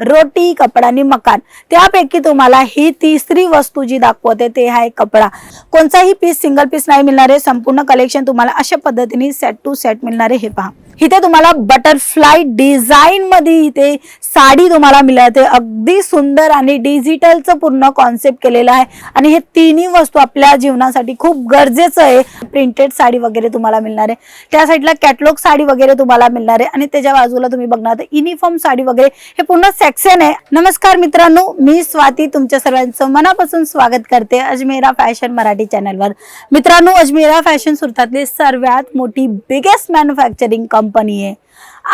रोटी कपडा आणि मकान. त्यापैकी तुम्हाला ही तिसरी वस्तू जी दाखवते ते आहे कपडा. कोणताही पीस सिंगल पीस नाही मिळणार आहे. संपूर्ण कलेक्शन तुम्हाला अशा पद्धतीने सेट टू सेट मिळणार आहे. हे पहा. इथे तुम्हाला बटरफ्लाय डिझाईन मध्ये इथे साडी तुम्हाला मिळते. अगदी सुंदर आणि डिजिटलचं पूर्ण कॉन्सेप्ट केलेलं आहे. आणि हे तिन्ही वस्तू आपल्या जीवनासाठी खूप गरजेचं आहे. प्रिंटेड साडी वगैरे तुम्हाला मिळणार आहे. त्या साईडला कॅटलॉग साडी वगैरे तुम्हाला मिळणार आहे. आणि त्याच्या बाजूला तुम्ही बघणार युनिफॉर्म साडी वगैरे. हे पूर्ण सेक्शन आहे. नमस्कार मित्रांनो मी स्वाती. तुमच्या सर्वांचं मनापासून स्वागत करते अजमेरा फॅशन मराठी चॅनलवर मित्रांनो अजमेरा फॅशन सुरतातली सर्वात मोठी बिगेस्ट मॅन्युफॅक्चरिंग कंपनी आहे.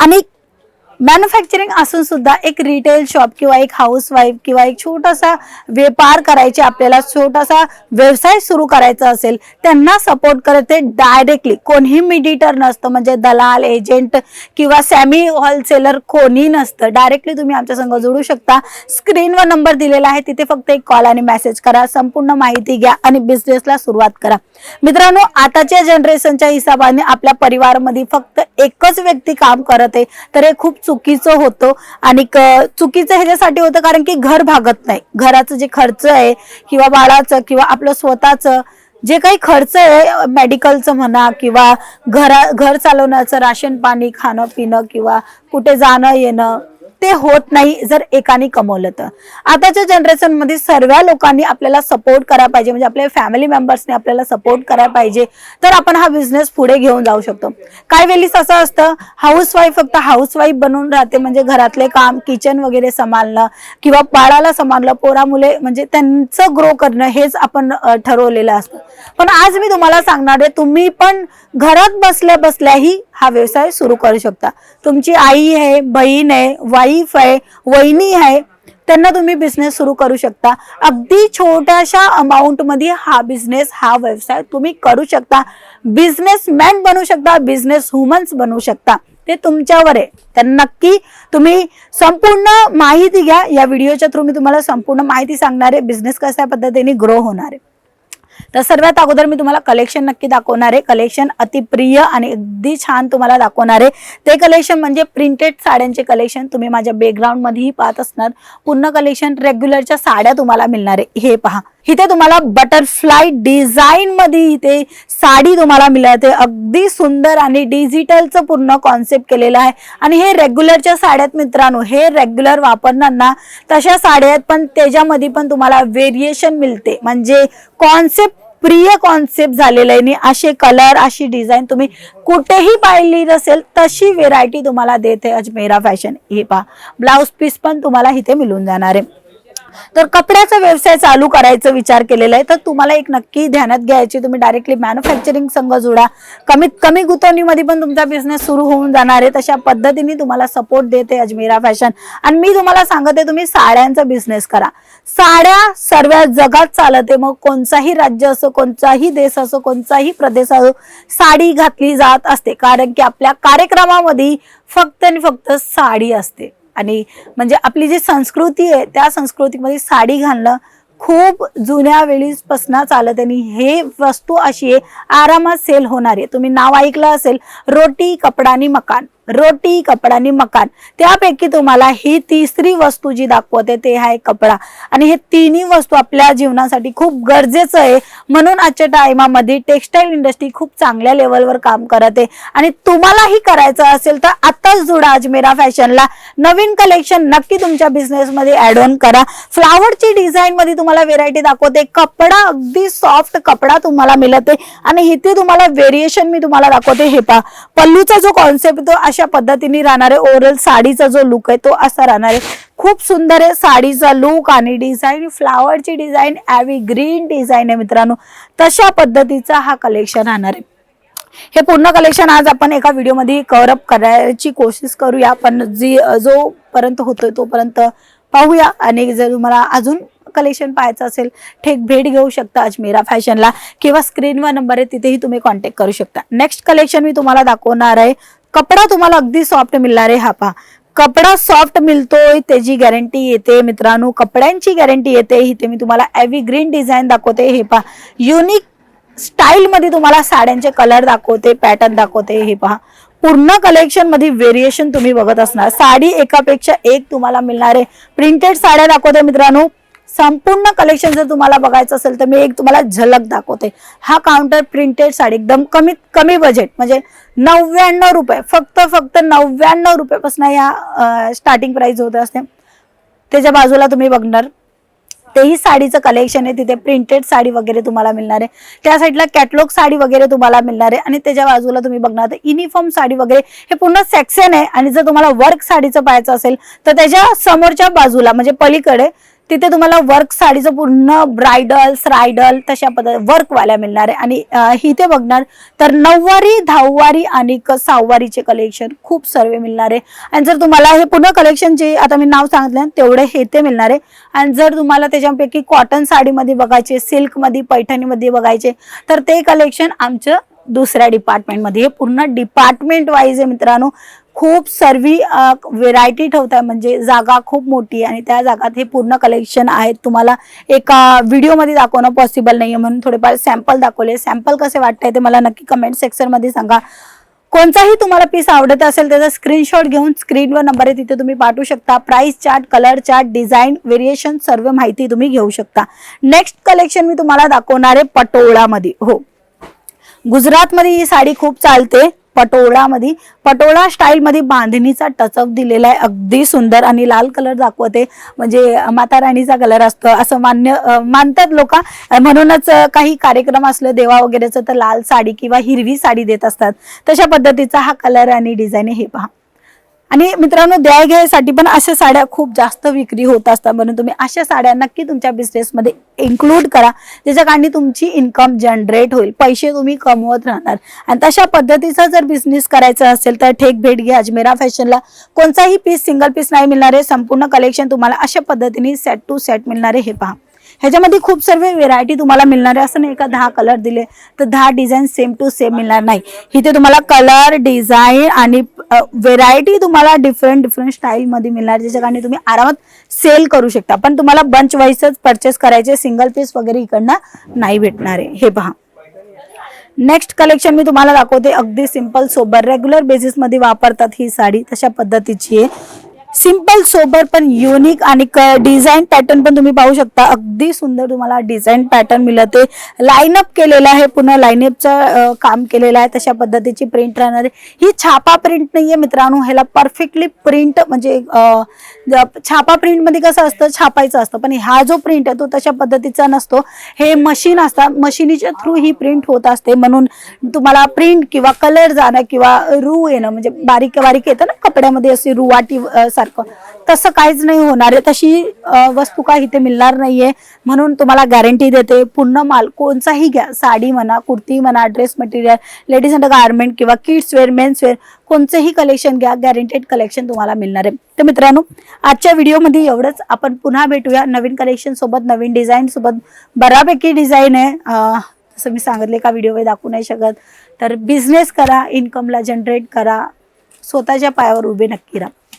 आणि मॅन्युफॅक्चरिंग असून सुद्धा एक रिटेल शॉप किंवा एक हाऊस वाईफ किंवा एक छोटासा व्यापार करायचे आपल्याला छोटासा व्यवसाय सुरू करायचा असेल त्यांना सपोर्ट करते डायरेक्टली कोणीही मिडिटर नसतं म्हणजे दलाल एजंट किंवा सॅमी होलसेलर कोणी नसतं. डायरेक्टली तुम्ही आमच्या संग जोडू शकता. स्क्रीनवर नंबर दिलेला आहे तिथे फक्त एक कॉल आणि मेसेज करा. संपूर्ण माहिती घ्या आणि बिझनेसला सुरुवात करा. मित्रांनो आताच्या जनरेशनच्या हिशोबाने आपल्या परिवारमध्ये फक्त एकच व्यक्ती काम करत आहे तर हे खूप चुकीचं होतं आणि चुकीचं ह्याच्यासाठी होतं कारण की घर भागत नाही. घराचं जे खर्च आहे किंवा बाळाचं किंवा आपलं स्वतःचं जे काही खर्च आहे मेडिकलचं म्हणा किंवा घरा घर चालवण्याचं राशन पाणी खाणं पिणं किंवा कुठे जाणं येणं ते होत नाही जर एकाने कमवलं तर. आताच्या जनरेशनमध्ये सर्व लोकांनी आपल्याला सपोर्ट करायला पाहिजे. म्हणजे आपल्या फॅमिली मेंबर्सने आपल्याला सपोर्ट करायला पाहिजे. तर आपण हा बिझनेस पुढे घेऊन जाऊ शकतो. काय वेळेस असं असतं हाऊस वाईफ फक्त हाऊस वाईफ बनून राहते. म्हणजे घरातले काम किचन वगैरे सांभाळणं किंवा बाळाला सांभाळणं पोरा मुले म्हणजे त्यांचं ग्रो करणं हेच आपण ठरवलेलं असतं. पण आज मी तुम्हाला सांगणार आहे तुम्ही पण घरात बसल्या बसल्याही हा व्यवसाय सुरू करू शकता. तुमची आई आहे बहीण आहे वाईफ आहे वहिनी आहे त्यांना तुम्ही बिझनेस सुरू करू शकता. अगदी छोट्याशा अमाऊंटमध्ये हा बिझनेस हा व्यवसाय तुम्ही करू शकता. बिझनेसमॅन बनू शकता बिझनेस वुमन्स बनू शकता. ते तुमच्यावर आहे. तर नक्की तुम्ही संपूर्ण माहिती घ्या. या व्हिडिओच्या थ्रू मी तुम्हाला संपूर्ण माहिती सांगणार आहे. बिझनेस कशा पद्धतीने ग्रो होणार आहे. तर सर्वात अगोदर मी तुम्हाला कलेक्शन नक्की दाखवणार आहे. कलेक्शन अतिप्रिय आणि अगदी छान तुम्हाला दाखवणार आहे. ते कलेक्शन म्हणजे प्रिंटेड साड्यांचे कलेक्शन तुम्ही माझ्या बॅकग्राऊंडमध्येही पाहत असणार. पूर्ण कलेक्शन रेग्युलरच्या साड्या तुम्हाला मिळणार आहे. हे पहा. इथे तुम्हाला बटरफ्लाय डिझाईन मध्ये इथे साडी तुम्हाला मिळते. अगदी सुंदर आणि डिजिटलचं पूर्ण कॉन्सेप्ट केलेलं आहे. आणि हे रेग्युलरच्या साड्यात मित्रांनो हे रेग्युलर वापरणार तशा साड्या आहेत पण त्याच्यामध्ये पण तुम्हाला व्हेरिएशन मिळते. म्हणजे कॉन्सेप्ट प्रिय कॉन्सेप्ट झालेलं आहे. असे कलर अशी डिझाईन तुम्ही कुठेही पाहिली नसेल तशी व्हेरायटी तुम्हाला देते अजमेरा फॅशन हे पहा ब्लाऊज पीस पण तुम्हाला इथे मिळून जाणार आहे. तर कपड्याचा व्यवसाय चालू करायचा विचार केलेला आहे. तर तुम्हाला एक नक्की ध्यानात घ्यायची तुम्ही डायरेक्टली मॅन्युफॅक्चरिंग संघ जोडा. कमीत कमी गुंतवणीमध्ये पण तुमचा बिझनेस सुरू होऊन जाणार आहे. तशा पद्धतीने तुम्हाला सपोर्ट देते अजमेरा फॅशन आणि मी तुम्हाला सांगते तुम्ही साड्यांचा बिझनेस करा. साड्या सर्व जगात चालते. मग कोणताही राज्य असो कोणताही देश असो कोणताही प्रदेश असो साडी घातली जात असते. कारण की आपल्या कार्यक्रमामध्ये फक्त आणि फक्त साडी असते. आणि म्हणजे आपली जी संस्कृती आहे त्या संस्कृतीमध्ये साडी घालणं खूप जुन्या वेळीपासून चालत आणि हे वस्तू अशी आहे आरामात सेल होणार आहे. तुम्ही नाव ऐकलं असेल रोटी कपडा आणि मकान. रोटी कपडा आणि मकान. त्यापैकी तुम्हाला ही तिसरी वस्तू जी दाखवते ते आहे कपडा. आणि हे तिन्ही वस्तू आपल्या जीवनासाठी खूप गरजेचं आहे. म्हणून आजच्या टायमामध्ये टेक्स्टाईल इंडस्ट्री खूप चांगल्या लेवलवर काम करत. आहे आणि तुम्हालाही करायचं असेल तर आताच जुडा अजमेरा फॅशनला. नवीन कलेक्शन नक्की तुमच्या बिझनेसमध्ये ऍड ऑन करा. फ्लावरची डिझाईन मध्ये तुम्हाला व्हेरायटी दाखवते. कपडा अगदी सॉफ्ट कपडा तुम्हाला मिळते. आणि इथे तुम्हाला व्हेरिएशन मी तुम्हाला दाखवते. हे पा पल्लूचा जो कॉन्सेप्ट तो अशा पद्धतीने राहणार आहे ओरल साडीचा जो लुक आहे तो असा राहणार आहे. खूप सुंदर आहे साडीचा लुक आणि डिझाईन फ्लावरची डिझाईन ॲवी ग्रीन डिझाईन आहे मित्रांनो. तशा पद्धतीचा हा कलेक्शन राहणार आहे. हे पूर्ण कलेक्शन आज आपण एका व्हिडिओमध्ये कव्हर अप करायची कोशिश करूया. पण जी जोपर्यंत होतोय तोपर्यंत पाहूया. आणि जर तुम्हाला अजून कलेक्शन पाहायचं असेल थेट भेट घेऊ शकता अजमेरा फॅशनला. किंवा स्क्रीनवर नंबर आहे तिथेही तुम्ही कॉन्टॅक्ट करू शकता. नेक्स्ट कलेक्शन मी तुम्हाला दाखवणार आहे. कपडा तुम्हाला अगदी सॉफ्ट मिळणार आहे हा पहा. कपडा सॉफ्ट मिळतोय त्याची गॅरंटी येते मित्रांनो. कपड्यांची गॅरंटी येते इथे मी तुम्हाला एव्ही ग्रीन डिझाईन दाखवते. हे पहा युनिक स्टाईलमध्ये तुम्हाला साड्यांचे कलर दाखवते पॅटर्न दाखवते. हे पहा पूर्ण कलेक्शनमध्ये व्हेरिएशन तुम्ही बघत असणार. साडी एकापेक्षा एक तुम्हाला मिळणार आहे. प्रिंटेड साड्या दाखवते मित्रांनो. संपूर्ण कलेक्शन जर तुम्हाला बघायचं असेल तर मी एक तुम्हाला झलक दाखवते. हा काउंटर प्रिंटेड साडी एकदम कमीत कमी बजेट म्हणजे नव्याण्णव रुपये फक्त फक्त नव्याण्णव रुपयापासून या स्टार्टिंग प्राइस होत असते. त्याच्या बाजूला तुम्ही बघणार तेही साडीचं कलेक्शन आहे तिथे प्रिंटेड साडी वगैरे तुम्हाला मिळणार आहे. त्या साईडला कॅटलॉग साडी वगैरे तुम्हाला मिळणार आहे. आणि त्याच्या बाजूला तुम्ही बघणार तर युनिफॉर्म साडी वगैरे हे पूर्ण सेक्शन आहे. आणि जर तुम्हाला वर्क साडीचं पाहायचं असेल तर त्याच्या समोरच्या बाजूला म्हणजे पलीकडे तिथे तुम्हाला वर्क साडीचं पूर्ण ब्रायडल स्रायडल तशा पद्धती वर्कवाल्या मिळणार आहे. आणि इथे बघणार तर नऊवारी दहावारी आणि सहावारीचे कलेक्शन खूप सर्व मिळणार आहे. आणि जर तुम्हाला हे पूर्ण कलेक्शन जे आता मी नाव सांगितलं तेवढे हे ते मिळणार आहे. आणि जर तुम्हाला त्याच्यापैकी कॉटन साडीमध्ये बघायचे सिल्कमध्ये पैठणीमध्ये बघायचे तर ते कलेक्शन आमचं दुसऱ्या डिपार्टमेंटमध्ये हे पूर्ण डिपार्टमेंट वाईज आहे मित्रांनो. खूप सर्वी व्हेरायटी ठेवताय. म्हणजे जागा खूप मोठी आहे आणि त्या जागात हे पूर्ण कलेक्शन आहेत. तुम्हाला एका व्हिडिओमध्ये दाखवणं पॉसिबल नाही आहे म्हणून थोडेफार सॅम्पल दाखवले. सॅम्पल कसे वाटतंय ते मला नक्की कमेंट सेक्शनमध्ये सांगा. कोणताही तुम्हाला पीस आवडत असेल त्याचा स्क्रीनशॉट घेऊन स्क्रीनवर नंबर आहे तिथे तुम्ही पाठवू शकता. Price chart colour chart design variation सर्व माहिती तुम्ही घेऊ शकता. नेक्स्ट कलेक्शन मी तुम्हाला दाखवणार आहे पटोळामध्ये. हो. गुजरातमध्ये ही साडी खूप चालते. पटोळामध्ये पटोळा स्टाईलमध्ये बांधणीचा टचअप दिलेला आहे. अगदी सुंदर आणि लाल कलर दाखवते. म्हणजे माता राणीचा कलर असतो. असं मान्य मानतात लोक. म्हणूनच काही कार्यक्रम असलं देवा वगैरेचं तर लाल साडी किंवा हिरवी साडी देत असतात. तशा पद्धतीचा हा कलर आणि डिझाईन हे पहा. आणि मित्रांनो द्याय घ्यायसाठी पण अशा साड्या खूप जास्त विक्री होत असतात. म्हणून तुम्ही अशा साड्या नक्की तुमच्या बिझनेसमध्ये इन्क्लूड करा. त्याच्या कारणी तुमची इन्कम जनरेट होईल. पैसे तुम्ही कमवत राहणार. आणि तशा पद्धतीचा जर बिझनेस करायचा असेल तर ठेक भेट घ्या अजमेरा फॅशनला. कोणताही पीस सिंगल पीस नाही मिळणार आहे. संपूर्ण कलेक्शन तुम्हाला अशा पद्धतीने सेट टू सेट मिळणार आहे. हे पहा. ह्याच्यामध्ये खूप सर्व व्हेरायटी तुम्हाला मिळणार आहे. असं नाही का दहा कलर दिले तर दहा डिझाईन सेम टू सेम मिळणार नाही. इथे तुम्हाला कलर डिझाईन आणि व्हेरायटी तुम्हाला डिफरंट डिफरंट स्टाईलमध्ये मिळणार ज्याच्या कारणे तुम्ही आरामात सेल करू शकता. पण तुम्हाला बंच वाईजच परचेस करायचे सिंगल पीस वगैरे इकडनं नाही भेटणार आहे. हे पहा. नेक्स्ट कलेक्शन मी तुम्हाला दाखवते. अगदी सिंपल सोबर रेग्युलर बेसिसमध्ये वापरतात ही साडी. तशा पद्धतीची आहे. सिंपल सोबर पण युनिक आणि डिझाईन पॅटर्न पण तुम्ही पाहू शकता. अगदी सुंदर तुम्हाला डिझाईन पॅटर्न मिळते. लाईनअप केलेलं आहे पुन्हा लाईनअपचं काम केलेलं आहे. तशा पद्धतीची प्रिंट राहणार आहे. ही छापा प्रिंट नाहीये मित्रांनो. ह्याला परफेक्टली प्रिंट म्हणजे छापा प्रिंटमध्ये कसं असतं? छापायचं असतं. पण हा जो प्रिंट आहे तो तशा पद्धतीचा नसतो. हे मशीन असतात मशिनीच्या थ्रू ही प्रिंट होत असते. म्हणून तुम्हाला प्रिंट किंवा कलर जाणं किंवा रू येणं म्हणजे बारीक बारीक येतं ना कपड्यामध्ये अशी रुवाटी सारखं. तसं काहीच नाही होणार आहे. तशी वस्तू काही इथे मिळणार नाहीये. म्हणून तुम्हाला गॅरंटी देते पूर्ण माल कोणताही घ्या. साडी म्हणा कुर्ती म्हणा ड्रेस मटेरियल लेडीज अंड गार्मेंट किंवा किड्स वेअर मेन्स वेअर कोणतेही कलेक्शन घ्या. गॅरंटेड कलेक्शन तुम्हाला मिळणार आहे. तर मित्रांनो आजच्या व्हिडिओमध्ये एवढंच. आपण पुन्हा भेटूया नवीन कलेक्शन सोबत नवीन डिझाईन सोबत. बऱ्यापैकी डिझाईन आहे. जसं मी सांगितले का व्हिडिओ दाखवू नाही शकत. तर बिझनेस करा इन्कमला जनरेट करा. स्वतःच्या पायावर उभे नक्की राहा.